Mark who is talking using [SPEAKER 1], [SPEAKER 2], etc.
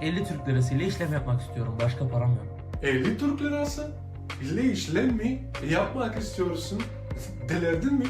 [SPEAKER 1] 50 Türk lirası ile işlem yapmak istiyorum. Başka param yok.
[SPEAKER 2] 50 Türk lirası? İlle işlem mi yapmak istiyorsun? Delirdin mi?